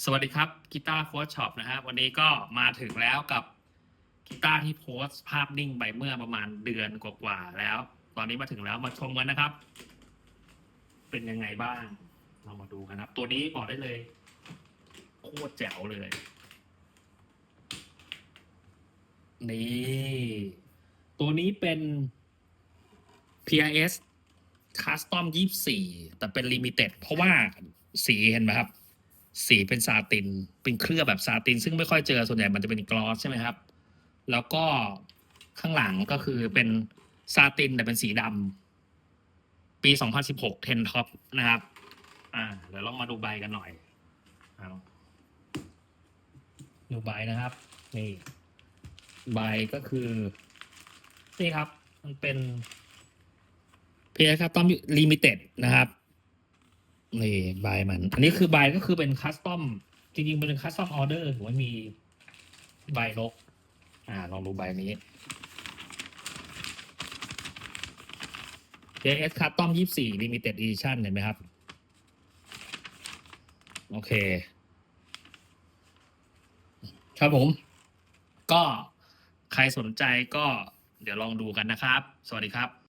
สวัสดีครับกีตาร์โค้ชช็อปนะฮะวันนี้ก็มาถึงแล้วกับกีตาร์ที่โพสต์ภาพนิ่งไปเมื่อประมาณเดือนกว่าๆแล้ว ตอนนี้มาถึงแล้วมาชมกันนะครับ เป็นยังไงบ้าง เรามาดูกันครับ ตัวนี้บอกได้เลยโคตรแจ๋วเลย นี่ ตัวนี้เป็น PRS Custom 24 แต่เป็น Limited เพราะว่าสีเห็นไหมครับ สีเป็นซาติน เป็นเคลือบแบบซาติน ซึ่งไม่ค่อยเจอส่วนใหญ่มันจะเป็นกลอสใช่ไหมครับ แล้วก็ข้างหลังก็คือเป็นซาตินแต่เป็นสีดำปี 2016 10 Top นะครับ อ่าเดี๋ยวลองมาดูใบกันหน่อยเอาดูใบนะครับ นี่ใบก็คือนี่ครับ มันเป็น p s คัสตอมลิมิเต็ดนะครับ นี่ใบมัน อันนี้คือใบก็คือเป็นคัสตอม จริงๆเป็นคัสตอมออเดอร์ถือว่ามีใบนก อ่า ลองดูใบนี้ JS Custom 24 Limited Edition เห็นไหมครับ โอเค ครับผม ก็ใครสนใจก็เดี๋ยวลองดูกันนะครับ สวัสดีครับ